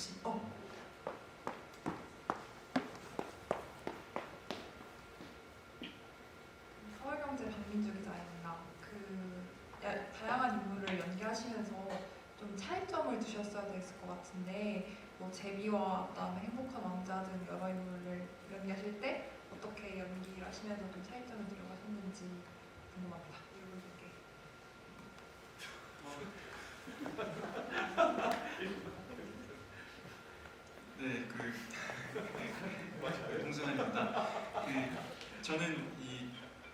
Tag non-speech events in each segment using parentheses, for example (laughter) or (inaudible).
지, 어. 서울경제 박민주 기자입니다. 그 야- 다양한 인물을 연기하시면서 좀 차이점을 두셨어야 됐을 것 같은데 뭐 제비와 그다음에 행복한 왕자 등 여러 인물을 연기하실 때 어떻게 연기를 하시면서 좀 차이점을 들어가셨는지 궁금합니다. 이분들께. 네, 그 홍순환입니다. 그 저는 이,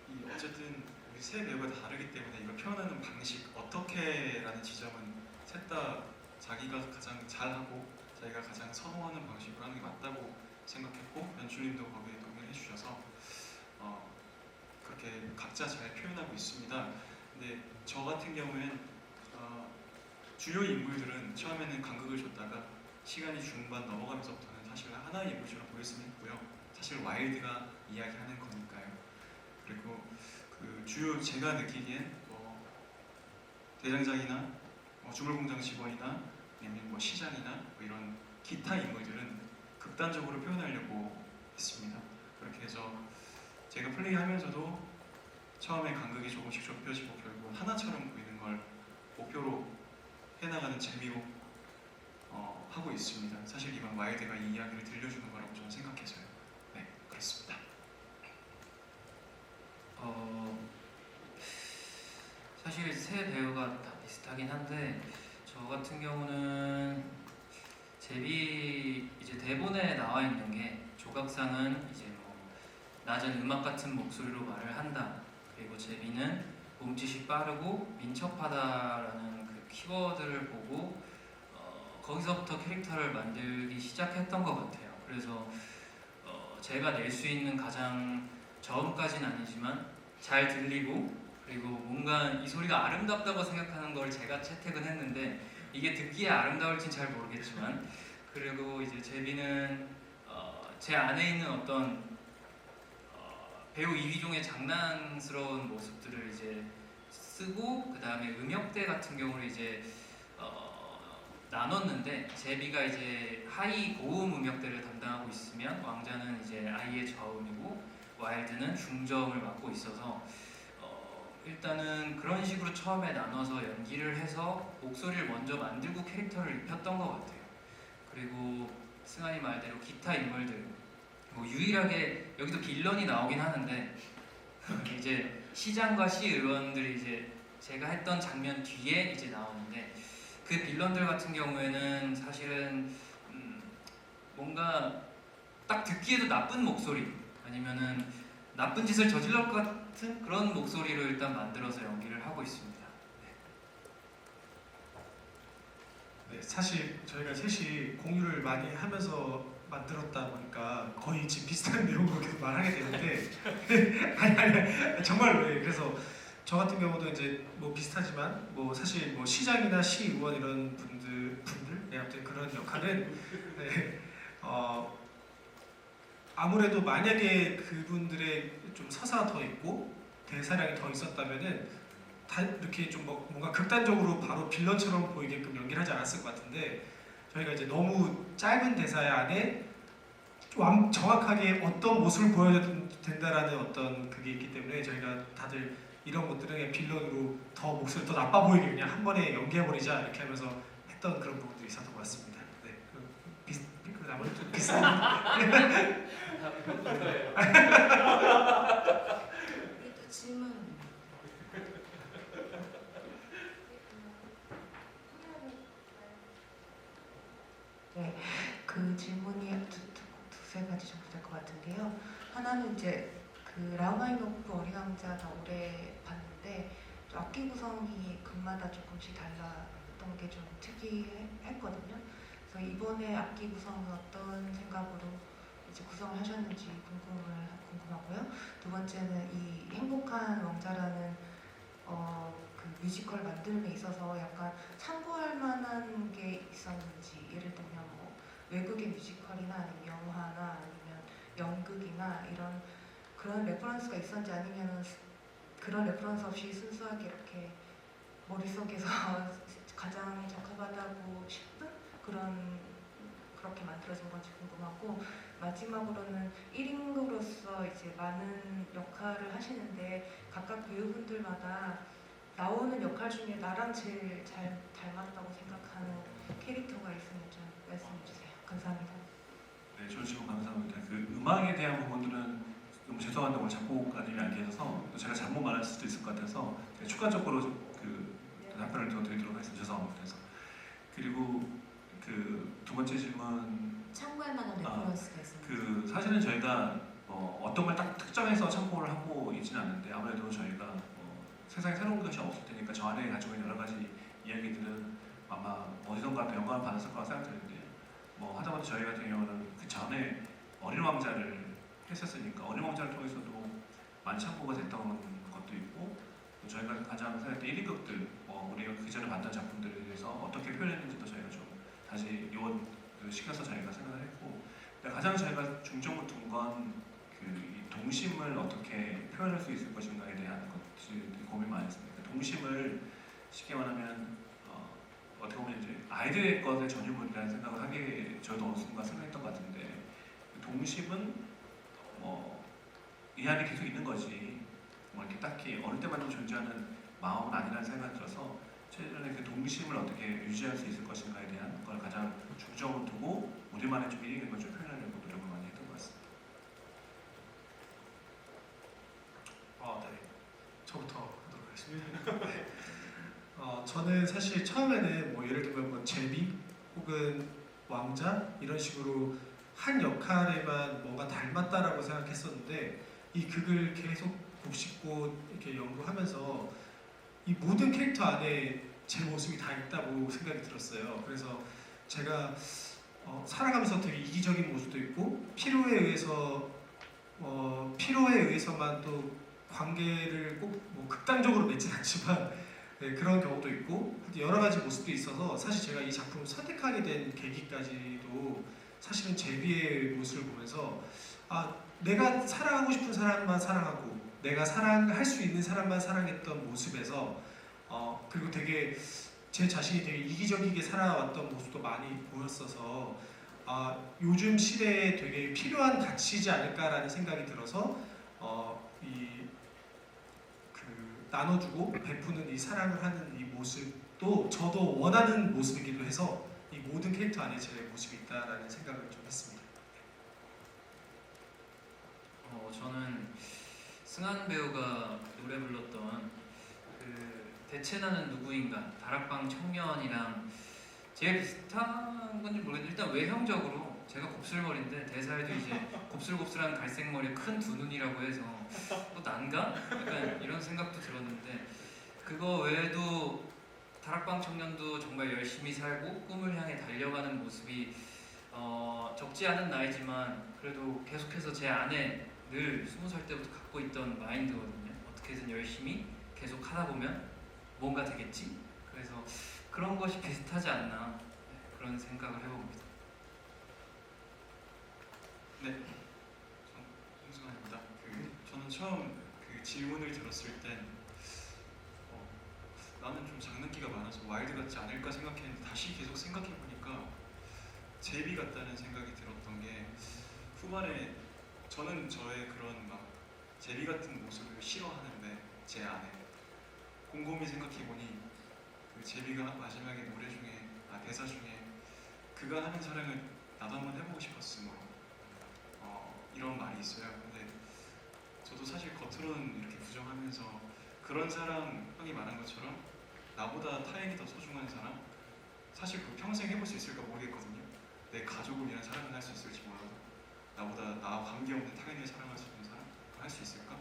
이 어쨌든 우리 세 배우가 다르기 때문에 이걸 표현하는 방식 어떻게라는 지점은 셋 다 자기가 가장 잘하고 자기가 가장 선호하는 방식으로 하는 게 맞다고 생각했고 연출님도 거기에 동의를 해주셔서 어, 그렇게 각자 잘 표현하고 있습니다. 근데 저 같은 경우엔 어, 주요 인물들은 처음에는 간극을 줬다가 시간이 중반 넘어가면서부터는 사실 하나의 인물처럼 보였으면 했고요. 사실 와일드가 이야기하는 거니까요. 그리고 그 주요 제가 느끼기엔 뭐 대장장이나 뭐 주물공장 직원이나 아니면 뭐 시장이나 뭐 이런 기타 인물들은 극단적으로 표현하려고 했습니다. 그렇게 해서 제가 플레이하면서도 처음에 간극이 조금씩 좁혀지고 결국 하나처럼 보이는 걸 목표로 해나가는 재미로 어, 하고 있습니다. 사실 이건 와일드가 이 이야기를 들려주는 거라고 저는 생각해서요. 네, 그렇습니다. 어 사실 세 배우가 다 비슷하긴 한데 저 같은 경우는 제비 이제 대본에 나와 있는 게 조각상은 이제 뭐 낮은 음악 같은 목소리로 말을 한다 그리고 제비는 몸짓이 빠르고 민첩하다라는 그 키워드를 보고 어, 거기서부터 캐릭터를 만들기 시작했던 것 같아요. 그래서 어, 제가 낼 수 있는 가장 저음까지는 아니지만 잘 들리고 그리고 뭔가 이 소리가 아름답다고 생각하는 걸 제가 채택은 했는데 이게 듣기에 아름다울진 잘 모르겠지만 그리고 이제 제비는 어, 제 안에 있는 어떤 어, 배우 이휘종의 장난스러운 모습들을 이제 쓰고 그 다음에 음역대 같은 경우를 이제 어, 나눴는데 제비가 이제 하이 고음 음역대를 담당하고 있으면 왕자는 이제 아이의 저음이고 와일드는 중저음을 맡고 있어서 어, 일단은 그런 식으로 처음에 나눠서 연기를 해서 목소리를 먼저 만들고 캐릭터를 입혔던 것 같아요. 그리고 승환이 말대로 기타 인물들 뭐 유일하게 여기도 빌런이 나오긴 하는데 (laughs) 이제 시장과 시 의원들이 이제 제가 했던 장면 뒤에 이제 나오는데 그 빌런들 같은 경우에는 사실은 음, 뭔가 딱 듣기에도 나쁜 목소리 아니면은 나쁜 짓을 저질러 것 같은 그런 목소리로 일단 만들어서 연기를 하고 있습니다. 네, 사실 저희가 셋이 공유를 많이 하면서 만들었다 보니까 거의 지금 비슷한 (laughs) 내용으로 계속 말하게 되는데 (laughs) 아니 아니 정말로 예, 그래서 저 같은 경우도 이제 뭐 비슷하지만 뭐 사실 뭐 시장이나 시의원 이런 분들 분들? 네, 아무튼 그런 역할은 네, 어 아무래도 만약에 그분들의 좀 서사가 더 있고 대사량이 더 있었다면은 다 이렇게 좀 뭐- 뭔가 극단적으로 바로 빌런처럼 보이게끔 연기를 하지 않았을 것 같은데 저희가 이제 너무 짧은 대사 안에 완 정확하게 어떤 모습을 보여줘야 된다라는 어떤 그게 있기 때문에 저희가 다들 이런 것들은 빌런으로 더 목소리 더 나빠 보이게 그냥 한 번에 연기해버리자 이렇게 하면서 했던 그런 부분들이 있었던 것 같습니다. 네, 그 비슷 그 나머지 좀 비슷한 (laughs) 질문. 네, 그 질문이 두, 두, 두세 가지 정도 될 것 같은데요. 하나는 이제 그 라우마이노프 어린 왕자가 올해 봤는데 좀 악기 구성이 극마다 조금씩 달랐던 게 좀 특이했거든요. 그래서 이번에 악기 구성은 어떤 생각으로 이제 구성을 하셨는지 궁금을 궁금하고요. 두 번째는 이 행복한 왕자라는 어, 그 뮤지컬 만듦에 있어서 약간 참고할 만한 게 있었는지 예를 들면 뭐 외국의 뮤지컬이나 아니면 영화나 아니면 연극이나 이런 그런 레퍼런스가 있었는지 아니면 그런 레퍼런스 없이 순수하게 이렇게 머릿속에서 (laughs) 가장 적합하다고 싶은 그런 그렇게 만들어진 건지 궁금하고 마지막으로는 1인으로서 이제 많은 역할을 하시는데 각각 배우분들마다 나오는 역할 중에 나랑 제일 잘 닮았다고 생각하는 캐릭터가 있으면 좀 말씀해 주세요. 감사합니다. 네, 저는 지금 감사합니다. 그 음악에 대한 부분들은 너무 죄송한데 오늘 작곡가님이 안 계셔서 또 제가 잘못 말할 수도 있을 것 같아서 추가적으로 좀그 답변을 더 드리도록 하겠습니다. 죄송합니다. 그래서 그리고 그 두 번째 질문 참고할 만한 아, 레퍼런스가 있습니다. 그 사실은 저희가 뭐 어떤 걸 딱 특정해서 참고를 하고 있지는 않는데 아무래도 저희가 뭐 세상에 새로운 것이 없을 테니까 저 안에 가지고 있는 여러 가지 이야기들은 아마 어디선가 또 영감을 받았을 거라 생각되는데요. 뭐 하다못해 저희 같은 경우는 그 전에 어린 왕자를 했었으니까 어린 왕자를 통해서도 많이 참고가 됐던 것도 있고 또 저희가 가장 생각할 때 1인극들 뭐 우리가 그 전에 봤던 작품들에 대해서 어떻게 표현했는지도 저희가 좀 다시 요원 그 시켜서 저희가 생각을 했고 근데 가장 저희가 중점을 둔 건 그 동심을 어떻게 표현할 수 있을 것인가에 대한 것들이 고민 많이 했습니다. 그 동심을 쉽게 말하면 어, 어떻게 보면 이제 아이들의 것의 전유물이라는 생각을 하게 저도 어느 순간 생각했던 것 같은데 그 동심은 뭐이 안에 계속 있는 거지 뭐 이렇게 딱히 어릴 때만 존재하는 마음은 아니라는 생각이 들어서 최근에 그 동심을 어떻게 유지할 수 있을 것인가에 대한 걸 가장 중점을 두고 우리만의 좀 일익인 걸좀 표현하려고 노력을 많이 했던 것 같습니다. 어, 네. 저부터 하도록 하겠습니다. 네. (laughs) 어, 저는 사실 처음에는 뭐 예를 들면 뭐 제비 혹은 왕자 이런 식으로 한 역할에만 뭔가 닮았다라고 생각했었는데 이 극을 계속 곱씹고 이렇게 연구하면서 이 모든 캐릭터 안에 제 모습이 다 있다고 생각이 들었어요. 그래서 제가 어, 살아가면서 되게 이기적인 모습도 있고 필요에 의해서 어, 필요에 의해서만 또 관계를 꼭 뭐 극단적으로 맺진 않지만 (laughs) 네, 그런 경우도 있고 여러 가지 모습도 있어서 사실 제가 이 작품을 선택하게 된 계기까지도 사실은 제비의 모습을 보면서 아 내가 사랑하고 싶은 사람만 사랑하고 내가 사랑할 수 있는 사람만 사랑했던 모습에서 어 그리고 되게 제 자신이 되게 이기적이게 살아왔던 모습도 많이 보였어서 아 요즘 시대에 되게 필요한 가치지 않을까라는 생각이 들어서 어이 그 나눠주고 베푸는 이 사랑을 하는 이 모습도 저도 원하는 모습이기도 해서 이 모든 캐릭터 안에 제 모습이 있다라는 생각을 좀 했습니다. 어, 저는 승한 배우가 노래 불렀던 그 대체 나는 누구인가 다락방 청년이랑 제일 비슷한 건지 모르겠는데 일단 외형적으로 제가 곱슬머리인데 대사에도 이제 (laughs) 곱슬곱슬한 갈색 머리에 큰두 눈이라고 해서 또 난가? 약간 이런 생각도 들었는데 그거 외에도 다락방 청년도 정말 열심히 살고 꿈을 향해 달려가는 모습이 어, 적지 않은 나이지만 그래도 계속해서 제 안에 늘 스무 살 때부터 갖고 있던 마인드거든요. 어떻게든 열심히 계속 하다 보면 뭔가 되겠지. 그래서 그런 것이 비슷하지 않나 네, 그런 생각을 해봅니다. 홍승환입니다. 그 저는 처음 그 질문을 들었을 땐 어, 나는 좀 장난기가 많아서 와일드 같지 않을까 생각했는데 다시 계속 생각해 보니까 제비 같다는 생각이 들었던 게 후반에 저는 저의 그런 막 제비 같은 모습을 싫어하는데 제 안에 곰곰이 생각해 보니 그 제비가 마지막에 노래 중에 아 대사 중에 그가 하는 사랑을 나도 한번 해보고 싶었으므로 어, 이런 말이 있어요. 근데 저도 사실 겉으로는 이렇게 부정하면서 그런 사람 형이 말한 것처럼 나보다 타인이 더 소중한 사람 사실 그 평생 해볼 수 있을까 모르겠거든요. 내 가족을 위한 사랑을 할 수 있을지 몰라도 나보다 나와 관계없는 타인을 사랑할 수 있는 사람 할 수 있을까?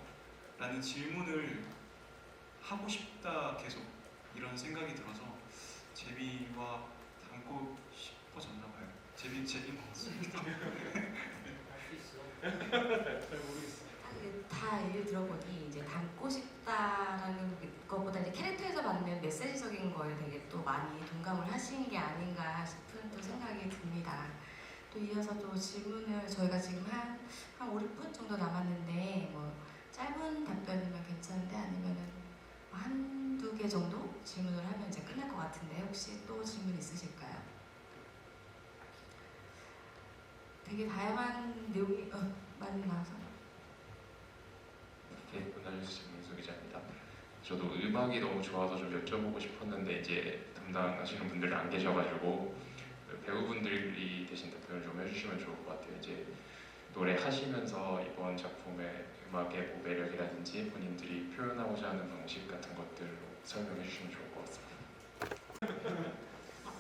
라는 질문을 하고 싶다 계속 이런 생각이 들어서 제비와 닮고 싶어졌나 봐요. 제비 제비 먹었습니다. 다 얘기를 들어보니 이제 닮고 싶다라는 것보다 이제 캐릭터에서 받는 메시지적인 거에 되게 또 많이 동감을 하시는 게 아닌가 싶은 또 생각이 듭니다. 또 이어서 또 질문을 저희가 지금 한, 한 5, 6분 정도 남았는데 뭐 짧은 답변이면 괜찮은데 아니면은 한두 개 정도 질문을 하면 이제 끝날 것 같은데 혹시 또 질문 있으실까요? 되게 다양한 내용이 어, 많이 나와서 네, 문화뉴스 민수 기자입니다. 저도 음악이 너무 좋아서 좀 여쭤보고 싶었는데 이제 담당하시는 분들이 안 계셔가지고 그 배우분들이 대신 답변을 좀 해주시면 좋을 것 같아요. 이제 노래 하시면서 이번 작품의 음악의 뭐 매력이라든지 본인들이 표현하고자 하는 방식 같은 것들로 설명해 주시면 좋을 것 같습니다.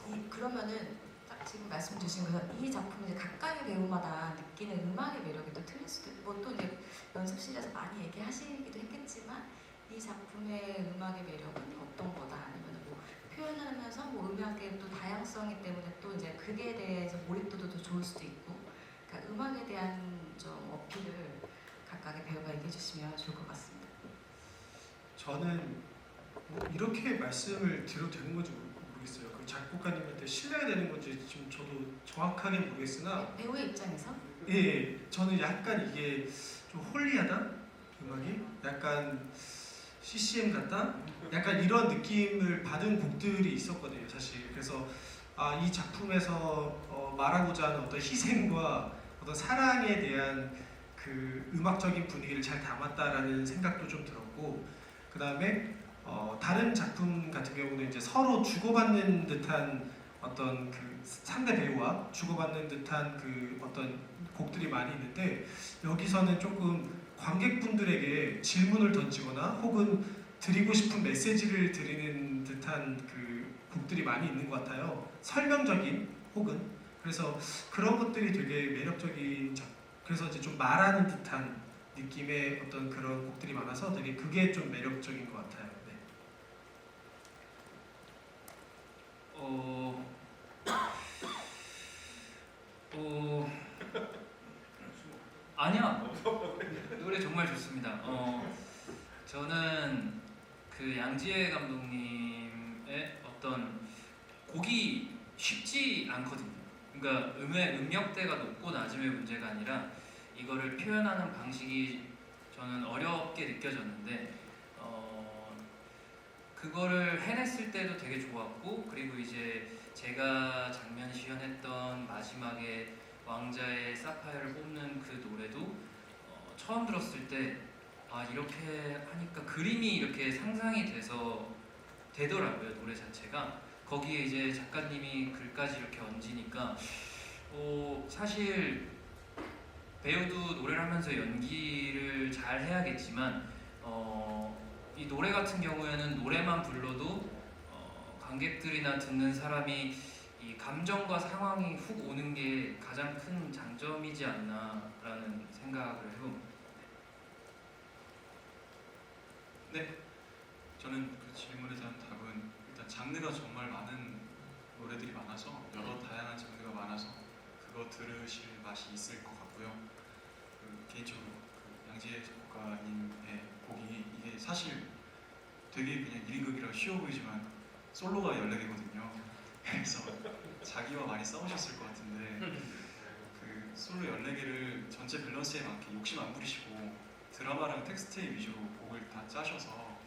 이, 그러면은 딱 지금 말씀 주신 것처럼 이 작품이 각각의 배우마다 느끼는 음악의 매력이 또 틀릴 수도 있고 뭐 또 이제 연습실에서 많이 얘기하시기도 했겠지만 이 작품의 음악의 매력은 어떤 거다 아니면 뭐 표현을 하면서 뭐 음악의 또 다양성이 때문에 또 이제 그게 대해서 몰입도도 더 좋을 수도 있고 그러니까 음악에 대한 좀 어필을 각각의 배우가 얘기해 주시면 좋을 것 같습니다. 저는 뭐 이렇게 말씀을 드려도 되는 건지 모르- 모르겠어요. 그 작곡가님한테 신뢰가 되는 건지 지금 저도 정확하게 모르겠으나 배우의 입장에서? 예, 예, 저는 약간 이게 좀 홀리하다? 음악이? 약간 CCM 같다? 약간 이런 느낌을 받은 곡들이 있었거든요 사실. 그래서 아, 이 작품에서 어, 말하고자 하는 어떤 희생과 어떤 사랑에 대한 그 음악적인 분위기를 잘 담았다라는 생각도 좀 들었고 그 다음에 어, 다른 작품 같은 경우는 이제 서로 주고받는 듯한 어떤 그 상대 배우와 주고받는 듯한 그 어떤 곡들이 많이 있는데 여기서는 조금 관객분들에게 질문을 던지거나 혹은 드리고 싶은 메시지를 드리는 듯한 그 곡들이 많이 있는 것 같아요. 설명적인 혹은 그래서 그런 것들이 되게 매력적인 작. 그래서 이제 좀 말하는 듯한 느낌의 어떤 그런 곡들이 많아서 되게 그게 좀 매력적인 것 같아요. 네. 어, 어, 아니야. 노래 정말 좋습니다. 어, 저는 그 양지혜 감독님의 어떤 곡이 쉽지 않거든요. 그러니까 음의 음역대가 높고 낮음의 문제가 아니라 이거를 표현하는 방식이 저는 어렵게 느껴졌는데 어, 그거를 해냈을 때도 되게 좋았고 그리고 이제 제가 장면 시연했던 마지막에 왕자의 사파이어를 뽑는 그 노래도 어, 처음 들었을 때 아 이렇게 하니까 그림이 이렇게 상상이 돼서 되더라고요 노래 자체가. 거기에 이제 작가님이 글까지 이렇게 얹으니까 어, 사실 배우도 노래를 하면서 연기를 잘 해야겠지만 어, 이 노래 같은 경우에는 노래만 불러도 어, 관객들이나 듣는 사람이 이 감정과 상황이 훅 오는 게 가장 큰 장점이지 않나라는 생각을 해봅니다. 저는 그 질문에 대한 답은 일단 장르가 정말 많은 노래들이 많아서 여러 다양한 장르가 많아서 그거 들으실 맛이 있을 것 같고요. 그 개인적으로 그 양지혜 작곡가님의 곡이 이게 사실 되게 그냥 1인극이라 쉬워 보이지만 솔로가 14개거든요. 그래서 자기와 많이 싸우셨을 것 같은데 그 솔로 14개를 전체 밸런스에 맞게 욕심 안 부리시고 드라마랑 텍스트의 위주로 곡을 다 짜셔서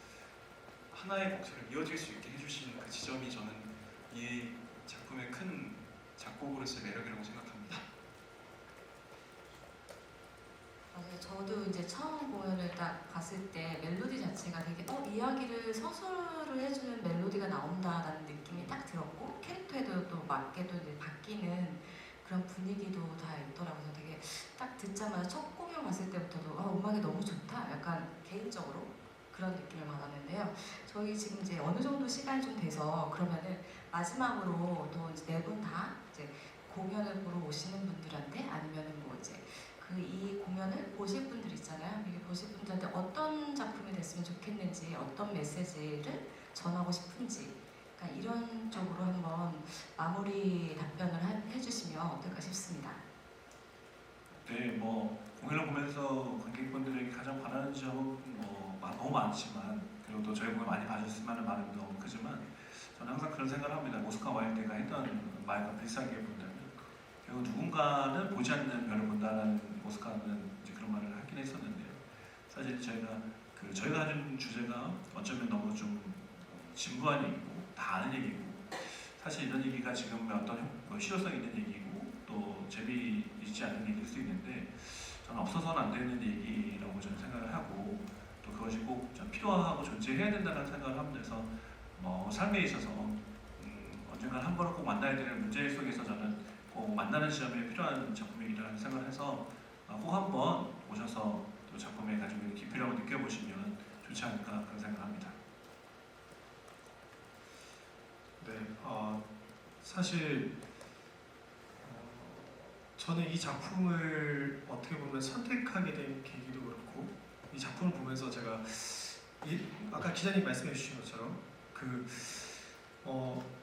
하나의 곡처럼 이어질 수 있게 해주신 그 지점이 저는 이 작품의 큰 작곡으로서의 매력이라고 생각합니다. 맞아요. 저도 이제 처음 공연을 딱 봤을 때 멜로디 자체가 되게 어 이야기를 서술을 해주는 멜로디가 나온다라는 느낌이 딱 들었고 캐릭터에도 또 맞게도 이제 바뀌는 그런 분위기도 다 있더라고요. 되게 딱 듣자마자 첫 공연 봤을 때부터도 아 음악이 너무 좋다. 약간 개인적으로 그런 느낌을 받았는데요. 저희 지금 이제 어느 정도 시간이 좀 돼서 그러면은 마지막으로 또 네 분 다 이제 공연을 보러 오시는 분들한테 아니면은 뭐 이제 그 이 공연을 보실 분들 있잖아요. 이게 보실 분들한테 어떤 작품이 됐으면 좋겠는지, 어떤 메시지를 전하고 싶은지, 그러니까 이런 쪽으로 한번 마무리 답변을 하- 해주시면 어떨까 싶습니다. 네, 뭐 공연을 보면서 관객분들에게 가장 바라는 점은 뭐 마- 너무 많지만 그리고 또 저희 공연 많이 봐주셨으면 하는 너무 크지만 저는 항상 그런 생각을 합니다. 오스카 와일드가 했던 말과 비슷하게 본다 면 결국 누군가는 보지 않는 별을 본다는 오스카는 이제 그런 말을 하긴 했었는데요. 사실 저희가 그 저희가 하는 주제가 어쩌면 너무 좀 어, 진부한 얘기고 다 아는 얘기고 사실 이런 얘기가 지금 어떤 뭐 실효성 있는 얘기고 또 재미있지 않은 얘기일 수 있는데 저는 없어서는 안 되는 얘기라고 저는 생각을 하고 또 그것이 꼭좀 필요하고 존재해야 된다는 생각을 하면서 뭐 삶에 있어서 음, 언젠가 한 번은 꼭 만나야 되는 문제 속에서 저는 꼭 만나는 지점에 필요한 작품이라는 생각을 해서 어, 꼭 한번 오셔서 또 작품에 가지고 있는 한번 느껴보시면 좋지 않을까 그런 생각을 합니다. 네, 어, 사실 어, 저는 이 작품을 어떻게 보면 선택하게 된 계기도 그렇고 이 작품을 보면서 제가 이, 아까 기자님 말씀해 주신 것처럼 그 어,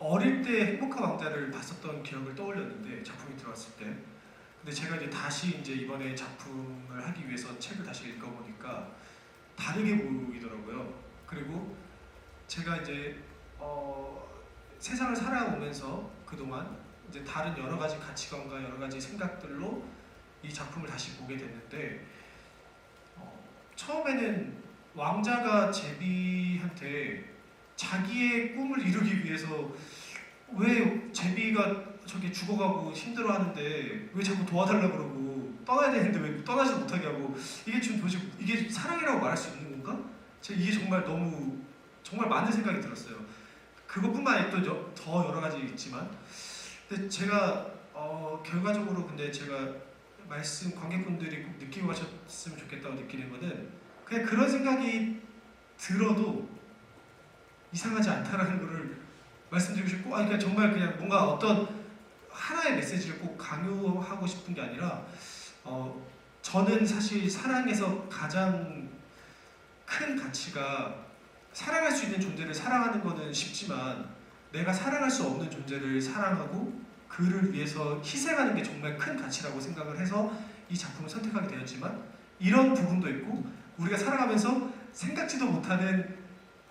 어릴 때 행복한 왕자를 봤었던 기억을 떠올렸는데 작품이 들어왔을 때 근데 제가 이제 다시 이제 이번에 작품을 하기 위해서 책을 다시 읽어보니까 다르게 보이더라고요. 그리고 제가 이제 어, 세상을 살아오면서 그동안 이제 다른 여러 가지 가치관과 여러 가지 생각들로 이 작품을 다시 보게 됐는데 어, 처음에는 왕자가 제비한테 자기의 꿈을 이루기 위해서 왜 제비가 저기 죽어가고 힘들어하는데 왜 자꾸 도와달라 그러고 떠나야 되는데 왜 떠나지 못하게 하고 이게 지금 도대체 이게 사랑이라고 말할 수 있는 건가? 제가 이게 정말 너무 정말 많은 생각이 들었어요. 그것뿐만 아니라 또더 여러 가지 있지만 근데 제가 어, 결과적으로 근데 제가 말씀 관객분들이 꼭 느끼고 가셨으면 좋겠다고 느끼는 거는 그냥 그런 생각이 들어도 이상하지 않다라는 거를 말씀드리고 싶고 아니 그냥 정말 그냥 뭔가 어떤 하나의 메시지를 꼭 강요하고 싶은 게 아니라 어, 저는 사실 사랑에서 가장 큰 가치가 사랑할 수 있는 존재를 사랑하는 거는 쉽지만 내가 사랑할 수 없는 존재를 사랑하고 그를 위해서 희생하는 게 정말 큰 가치라고 생각을 해서 이 작품을 선택하게 되었지만 이런 부분도 있고 우리가 살아가면서 생각지도 못하는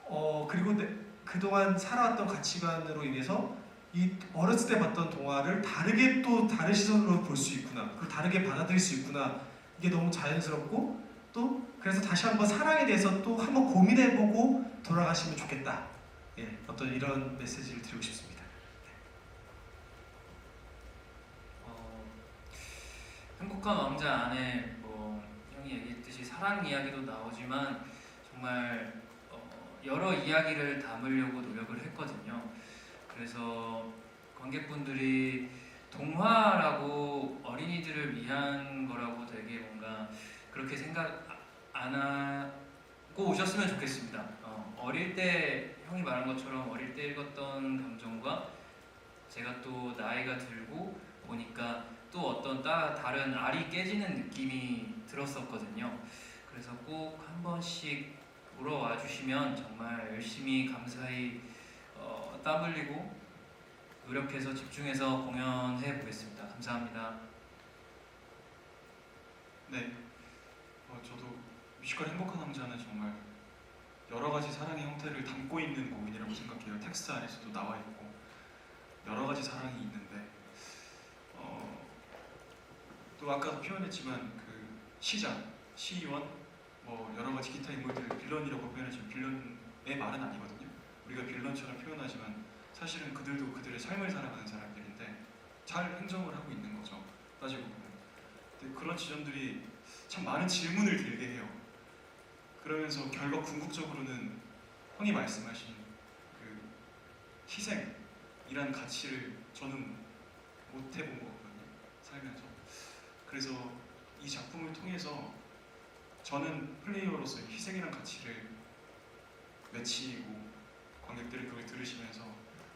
어 그리고 내, 그동안 살아왔던 가치관으로 인해서 이 어렸을 때 봤던 동화를 다르게 또 다른 시선으로 볼 수 있구나 그리고 다르게 받아들일 수 있구나 이게 너무 자연스럽고 또 그래서 다시 한번 사랑에 대해서 또 한번 고민해보고 돌아가시면 좋겠다. 예, 어떤 이런 메시지를 드리고 싶습니다. 어, 행복한 왕자 안에 뭐 형이 얘기했듯이 사랑 이야기도 나오지만 정말 어, 여러 이야기를 담으려고 노력을 했거든요. 그래서 관객분들이 동화라고 어린이들을 위한 거라고 되게 뭔가 그렇게 생각 안 하고 오셨으면 좋겠습니다. 어, 어릴 때 형이 말한 것처럼 어릴 때 읽었던 감정과 제가 또 나이가 들고 보니까 또 어떤 따, 다른 알이 깨지는 느낌이 들었었거든요. 그래서 꼭 한 번씩 보러 와주시면 정말 열심히 감사히 어, 땀 흘리고 노력해서 집중해서 공연해 보겠습니다. 감사합니다. 네, 어, 저도 뮤지컬 행복한 왕자는 정말 여러 가지 사랑의 형태를 담고 있는 곡이라고 생각해요. 텍스트 안에서도 나와 있고 여러 가지 사랑이 있는데 어, 또 아까도 표현했지만 그 시작, 시의원, 뭐 여러 가지 기타 인물들 빌런이라고 표현했지만 빌런의 말은 아니거든요. 우리가 빌런처럼 표현하지만 사실은 그들도 그들의 삶을 살아가는 사람들인데 잘 행정을 하고 있는 거죠. 따지고 보면. 그런 지점들이 참 많은 질문을 들게 해요. 그러면서 결국 궁극적으로는 형이 말씀하신 그 희생이라는 가치를 저는 못 해본 거거든요. 살면서. 그래서 이 작품을 통해서 저는 플레이어로서의 희생이란 가치를 매치고 관객들이 그걸 들으시면서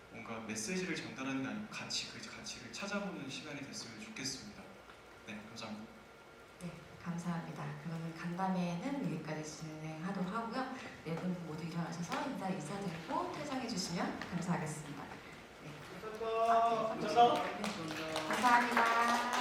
뭔가 메시지를 전달하는 아니고 같이 그 가치를 찾아보는 시간이 됐으면 좋겠습니다. 네, 감사합니다. 네, 감사합니다. 그러면 간담회는 여기까지 진행하도록 하고요. 네 분 모두 일어나셔서 인사 인사드리고 퇴장해 주시면 감사하겠습니다. 네. 감사합니다. 감사합니다. 감사합니다.